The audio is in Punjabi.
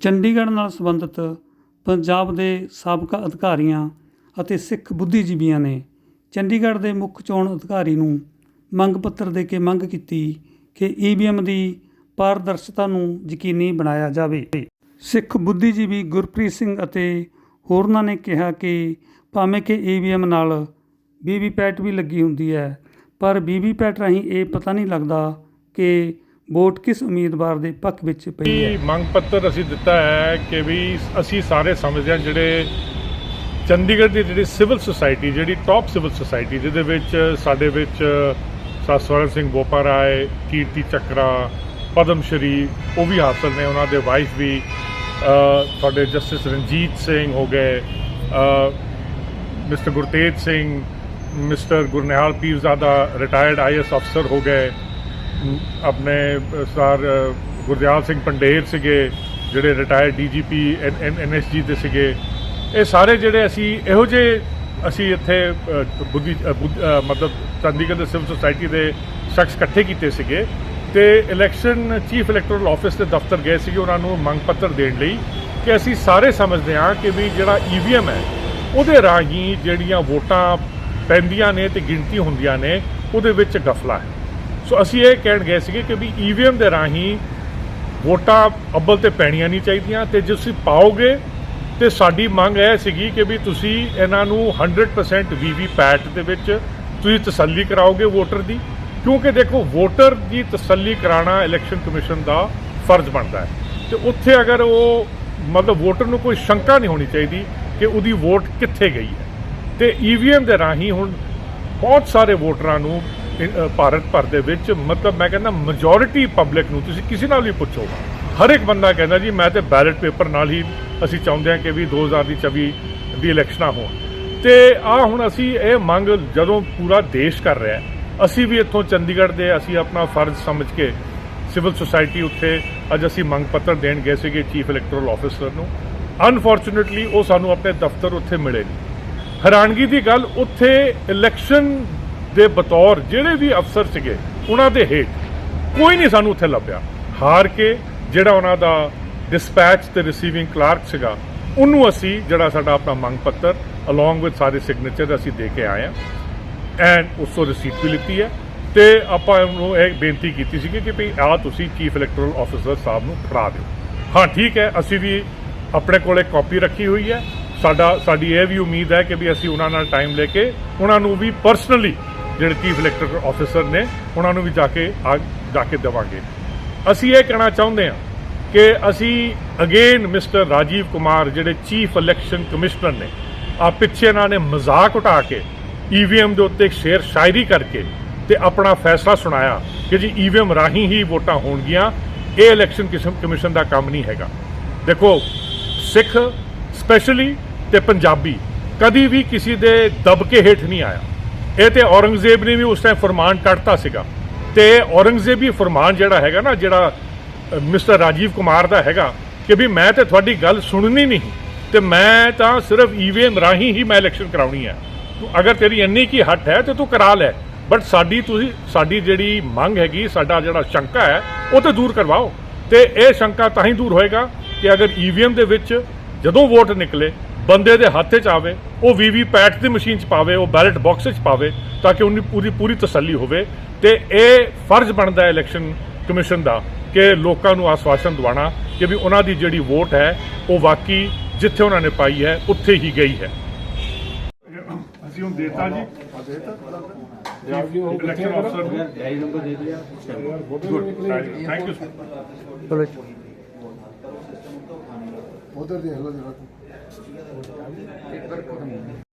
ਚੰਡੀਗੜ੍ਹ ਨਾਲ ਸੰਬੰਧਿਤ ਪੰਜਾਬ ਦੇ ਸਾਬਕਾ ਅਧਿਕਾਰੀਆਂ ਅਤੇ ਸਿੱਖ ਬੁੱਧੀਜੀਵੀਆਂ ਨੇ ਚੰਡੀਗੜ੍ਹ ਦੇ ਮੁੱਖ ਚੋਣ ਅਧਿਕਾਰੀ ਨੂੰ ਮੰਗ ਪੱਤਰ ਦੇ ਕੇ ਮੰਗ ਕੀਤੀ ਕਿ ਈਵੀਐਮ ਦੀ ਪਾਰਦਰਸ਼ਤਾ ਨੂੰ ਯਕੀਨੀ ਬਣਾਇਆ ਜਾਵੇ। ਸਿੱਖ ਬੁੱਧੀਜੀਵੀ ਗੁਰਪ੍ਰੀਤ ਸਿੰਘ ਅਤੇ ਹੋਰਨਾਂ ਨੇ ਕਿਹਾ ਕਿ ਭਾਵੇਂ ਕਿ ਈਵੀਐਮ ਨਾਲ ਵੀਵੀਪੈਟ ਵੀ ਲੱਗੀ ਹੁੰਦੀ ਹੈ, ਪਰ ਵੀਵੀਪੈਟ ਰਾਹੀਂ ਇਹ ਪਤਾ ਨਹੀਂ ਲੱਗਦਾ ਕਿ ਵੋਟ ਕਿਸ ਉਮੀਦਵਾਰ ਦੇ ਪੱਖ ਵਿੱਚ ਪਈ ਹੈ? ਮੰਗ ਪੱਤਰ ਅਸੀਂ ਦਿੱਤਾ ਹੈ ਕਿ ਵੀ ਅਸੀਂ ਸਾਰੇ ਸਮਝਦੇ ਹਾਂ ਜਿਹੜੇ ਚੰਡੀਗੜ੍ਹ ਦੀ ਜਿਹੜੀ ਸਿਵਲ ਸੁਸਾਇਟੀ, ਜਿਹੜੀ ਟਾਪ ਸਿਵਲ ਸੁਸਾਇਟੀ, ਜਿਹਦੇ ਵਿੱਚ ਸਾਡੇ ਵਿੱਚ ਸਸਵਰਨ ਸਿੰਘ ਬੋਪਾ ਰਾਏ, ਕੀਰਤੀ ਚੱਕਰਾ, ਪਦਮ ਸ਼੍ਰੀ, ਉਹ ਵੀ ਹਾਸਲ ਨੇ, ਉਹਨਾਂ ਦੇ ਵਾਈਫ ਵੀ ਤੁਹਾਡੇ ਜਸਟਿਸ ਰਣਜੀਤ ਸਿੰਘ ਹੋ ਗਏ mister Gurtej Singh mister Gurnihal Pirzada retired IS ਅਫਸਰ ਹੋ ਗਏ ਆਪਣੇ ਸਰ ਗੁਰਦਿਆਲ ਸਿੰਘ ਪੰਡੇਰ ਸੀਗੇ, ਜਿਹੜੇ ਰਿਟਾਇਰਡ ਡੀਜੀਪੀ ਐਨਐਸਜੀ ਦੇ ਸੀਗੇ। ਇਹ ਸਾਰੇ ਜਿਹੜੇ ਅਸੀਂ, ਇਹੋ ਜਿਹੇ ਅਸੀਂ ਇੱਥੇ ਬੁੱਧੀ ਬੁੱਧ- ਮਤਲਬ ਚੰਡੀਗੜ੍ਹ ਦੇ ਸਿਵਲ ਸੁਸਾਇਟੀ ਦੇ ਸ਼ਖਸ ਇਕੱਠੇ ਕੀਤੇ ਸੀਗੇ ਤੇ ਇਲੈਕਸ਼ਨ ਚੀਫ ਇਲੈਕਟੋਰਲ ਆਫਿਸ ਦੇ ਦਫ਼ਤਰ ਗਏ ਸੀਗੇ ਉਹਨਾਂ ਨੂੰ ਮੰਗ ਪੱਤਰ ਦੇਣ ਲਈ ਕਿ ਅਸੀਂ ਸਾਰੇ ਸਮਝਦੇ ਹਾਂ ਕਿ ਵੀ ਜਿਹੜਾ ਈਵੀਐਮ ਹੈ, ਉਹਦੇ ਰਾਹੀਂ ਜਿਹੜੀਆਂ ਵੋਟਾਂ ਪੈਂਦੀਆਂ ਨੇ ਤੇ ਗਿਣਤੀ ਹੁੰਦੀਆਂ ਨੇ, ਉਹਦੇ ਵਿੱਚ ਗਫਲਾ ਹੈ। ਸੋ ਅਸੀਂ ਇਹ ਕਹਿਣ ਗਏ ਸੀਗੇ ਕਿ ਵੀ ਈਵੀਐਮ ਦੇ ਰਾਹੀਂ ਵੋਟਾਂ ਅੱਬਲ ਤੇ ਪੈਣੀਆਂ ਨਹੀਂ ਚਾਹੀਦੀਆਂ ਤੇ ਜੇ ਤੁਸੀਂ ਪਾਓਗੇ ਤੇ ਸਾਡੀ ਮੰਗ ਇਹ ਸੀਗੀ ਕਿ ਵੀ ਤੁਸੀਂ ਇਹਨਾਂ ਨੂੰ 100% ਵੀਵੀਪੈਟ ਦੇ ਵਿੱਚ ਤੁਸੀਂ ਤਸੱਲੀ ਕਰਾਓਗੇ ਵੋਟਰ ਦੀ, ਕਿਉਂਕਿ ਦੇਖੋ ਵੋਟਰ ਦੀ ਤਸੱਲੀ ਕਰਾਉਣਾ ਇਲੈਕਸ਼ਨ ਕਮਿਸ਼ਨ ਦਾ ਫਰਜ਼ ਬਣਦਾ ਹੈ। ਤੇ ਉੱਥੇ ਅਗਰ ਉਹ ਮਤਲਬ ਵੋਟਰ ਨੂੰ ਕੋਈ ਸ਼ੰਕਾ ਨਹੀਂ ਹੋਣੀ ਚਾਹੀਦੀ ਕਿ ਉਹਦੀ ਵੋਟ ਕਿੱਥੇ ਗਈ ਹੈ। ਤੇ ਈਵੀਐਮ ਦੇ ਰਾਹੀਂ ਹੁਣ ਬਹੁਤ ਸਾਰੇ ਵੋਟਰਾਂ ਨੂੰ ਭਾਰਤ ਭਰ ਦੇ ਵਿੱਚ ਮਤਲਬ ਮੈਂ ਕਹਿੰਦਾ ਮੈਜੋਰਿਟੀ ਪਬਲਿਕ ਨੂੰ ਤੁਸੀਂ ਕਿਸੇ ਨਾਲ ਵੀ ਪੁੱਛੋ। ਹਰ ਇੱਕ ਬੰਦਾ ਕਹਿੰਦਾ ਜੀ, ਮੈਂ ਤੇ ਬੈਲਟ ਪੇਪਰ ਨਾਲ ਹੀ ਅਸੀਂ ਚਾਹੁੰਦੇ ਹਾਂ ਕਿ ਵੀ 2024 ਦੀ ਇਲੈਕਸ਼ਨਾਂ ਹੋਣ। ਤੇ ਆ ਹੁਣ ਅਸੀਂ ਇਹ ਮੰਗ ਜਦੋਂ ਪੂਰਾ ਦੇਸ਼ ਕਰ ਰਿਹਾ ਅਸੀਂ ਵੀ ਇੱਥੋਂ ਚੰਡੀਗੜ੍ਹ ਦੇ ਅਸੀਂ ਆਪਣਾ ਫਰਜ਼ ਸਮਝ ਕੇ ਸਿਵਲ ਸੁਸਾਇਟੀ ਉੱਥੇ ਅੱਜ ਅਸੀਂ ਮੰਗ ਪੱਤਰ ਦੇਣ ਗਏ ਸੀਗੇ ਚੀਫ ਇਲੈਕਟੋਰਲ ਆਫਿਸਰ ਨੂੰ। ਅਨਫੋਰਚੂਨੇਟਲੀ ਉਹ ਸਾਨੂੰ ਆਪਣੇ ਦਫ਼ਤਰ ਉੱਥੇ ਮਿਲੇ ਨਹੀਂ ਹੈਰਾਨਗੀ ਦੀ ਗੱਲ, ਉੱਥੇ ਇਲੈਕਸ਼ਨ ਦੇ ਬਤੌਰ ਜਿਹੜੇ ਵੀ ਅਫਸਰ ਸੀਗੇ, ਉਹਨਾਂ ਦੇ ਹੇਠ ਕੋਈ ਨਹੀਂ ਸਾਨੂੰ ਉੱਥੇ ਲੱਭਿਆ। ਹਾਰ ਕੇ ਜਿਹੜਾ ਉਹਨਾਂ ਦਾ ਡਿਸਪੈਚ ਤੇ ਰਿਸੀਵਿੰਗ ਕਲਰਕ ਸੀਗਾ, ਉਹਨੂੰ ਅਸੀਂ ਜਿਹੜਾ ਸਾਡਾ ਆਪਣਾ ਮੰਗ ਪੱਤਰ ਅਲੋਂਗ ਵਿਦ ਸਾਰੇ ਸਿਗਨੇਚਰ ਅਸੀਂ ਦੇ ਕੇ ਆਏ ਹਾਂ ਐਂਡ ਉਸ ਤੋਂ ਰਿਸੀਟ ਵੀ ਲਿੱਤੀ ਹੈ ਤੇ ਆਪਾਂ ਉਹਨੂੰ ਇਹ ਬੇਨਤੀ ਕੀਤੀ ਸੀ ਕਿ ਵੀ ਆ ਤੁਸੀਂ ਚੀਫ ਇਲੈਕਟੋਰਲ ਆਫੀਸਰ ਸਾਹਿਬ ਨੂੰ ਫੜਾ ਦਿਓ। ਹਾਂ, ਠੀਕ ਹੈ, ਅਸੀਂ ਵੀ ਆਪਣੇ ਕੋਲੇ ਕਾਪੀ ਰੱਖੀ ਹੋਈ ਹੈ। ਸਾਡਾ, ਸਾਡੀ ਇਹ ਵੀ ਉਮੀਦ ਹੈ ਕਿ ਵੀ ਅਸੀਂ ਉਹਨਾਂ ਨਾਲ ਟਾਈਮ ਲੈ ਕੇ ਉਹਨਾਂ ਨੂੰ ਵੀ ਪਰਸਨਲੀ ਜਿਹੜੇ ਚੀਫ ਇਲੈਕਟਰ ਆਫੀਸਰ ਨੇ, ਉਹਨਾਂ ਨੂੰ ਵੀ ਜਾ ਕੇ ਆ, ਜਾ ਕੇ ਦੇਵਾਂਗੇ। ਅਸੀਂ ਇਹ ਕਹਿਣਾ ਚਾਹੁੰਦੇ ਹਾਂ ਕਿ ਅਸੀਂ ਅਗੇਨ ਮਿਸਟਰ ਰਾਜੀਵ ਕੁਮਾਰ, ਜਿਹੜੇ ਚੀਫ ਇਲੈਕਸ਼ਨ ਕਮਿਸ਼ਨਰ ਨੇ, ਆ ਪਿੱਛੇ ਇਹਨਾਂ ਨੇ ਮਜ਼ਾਕ ਉਠਾ ਕੇ ਈਵੀਐਮ ਦੇ ਉੱਤੇ ਇੱਕ ਸ਼ੇਰ ਸ਼ਾਇਰੀ ਕਰਕੇ ਤੇ ਆਪਣਾ ਫੈਸਲਾ ਸੁਣਾਇਆ ਕਿ ਜੀ ਈਵੀਐਮ ਰਾਹੀਂ ਹੀ ਵੋਟਾਂ ਹੋਣਗੀਆਂ, ਇਹ ਇਲੈਕਸ਼ਨ ਕਿਸਮ, ਕਮਿਸ਼ਨ ਦਾ ਕੰਮ ਨਹੀਂ ਹੈਗਾ। ਦੇਖੋ, ਸਿੱਖ, ਸਪੈਸ਼ਲੀ ਤੇ ਪੰਜਾਬੀ, ਕਦੀ ਵੀ ਕਿਸੇ ਦੇ ਦਬਕੇ ਹੇਠ ਨਹੀਂ ਆਇਆ। ਇਹ ਤੇ ਔਰੰਗਜ਼ੇਬ ਨੇ ਵੀ ਉਸ ਟਾਈਮ ਫਰਮਾਨ ਕੱਢਤਾ ਸੀਗਾ। ਤੇ ਔਰੰਗਜ਼ੇਬੀ ਫਰਮਾਨ ਜਿਹੜਾ ਹੈਗਾ ਨਾ, ਜਿਹੜਾ ਮਿਸਟਰ ਰਾਜੀਵ ਕੁਮਾਰ ਦਾ ਹੈਗਾ ਕਿ ਵੀ ਮੈਂ ਤੇ ਤੁਹਾਡੀ ਗੱਲ ਸੁਣਨੀ ਨਹੀਂ, ਤੇ ਮੈਂ ਤਾਂ ਸਿਰਫ ਈਵੀਐਮ ਰਾਹੀਂ ਹੀ ਮੈਂ ਇਲੈਕਸ਼ਨ ਕਰਾਉਣੀ ਹੈ। ਤੂੰ ਅਗਰ ਤੇਰੀ ਇੰਨੀ ਕੀ ਹੱਟ ਹੈ ਤੇ ਤੂੰ ਕਰਾ ਲੈ ਬਟ ਸਾਡੀ ਤੁਸੀਂ, ਸਾਡੀ ਜਿਹੜੀ ਮੰਗ ਹੈਗੀ, ਸਾਡਾ ਜਿਹੜਾ ਸ਼ੰਕਾ ਹੈ, ਉਹ ਤੇ ਦੂਰ ਕਰਵਾਓ। ਤੇ ਇਹ ਸ਼ੰਕਾ ਤਾਂ ਹੀ ਦੂਰ ਹੋਏਗਾ ਕਿ ਅਗਰ ਈਵੀਐਮ ਦੇ ਵਿੱਚ ਜਦੋਂ ਵੋਟ ਨਿਕਲੇ ਬੰਦੇ ਦੇ ਹੱਥ 'ਚ ਆਵੇ ਉਹ ਵੀਵੀ ਪੈਟ ਦੀ ਮਸ਼ੀਨ 'ਚ ਪਾਵੇ ਉਹ ਬੈਲਟ ਬਾਕਸ 'ਚ ਪਾਵੇ ਤਾਂ ਕਿ ਉਹਦੀ ਪੂਰੀ ਪੂਰੀ ਤਸੱਲੀ ਹੋਵੇ। ਤੇ ਇਹ ਫਰਜ਼ ਬਣਦਾ ਹੈ ਇਲੈਕਸ਼ਨ ਕਮਿਸ਼ਨ ਦਾ ਕਿ ਲੋਕਾਂ ਨੂੰ ਆਸਵਾਸ਼ਨ ਦਿਵਾਉਣਾ ਕਿ ਵੀ ਉਹਨਾਂ ਦੀ ਜਿਹੜੀ ਵੋਟ ਹੈ ਉਹ ਵਾਕਈ ਜਿੱਥੇ ਉਹਨਾਂ ਨੇ ਪਾਈ ਹੈ ਉੱਥੇ ਹੀ ਗਈ ਹੈ। ਅਸੀਂ ਹੁਣ ਦੇਤਾ ਜੀ। ਇਲੈਕਸ਼ਨ ਅਫਸਰ ਨੂੰ। ਗੁੱਡ ਥੈਂਕ ਯੂ ਚਲੋ ਉਧਰ ਦੇਖ ਲਓ ਜਰਾ నెట్వర్క్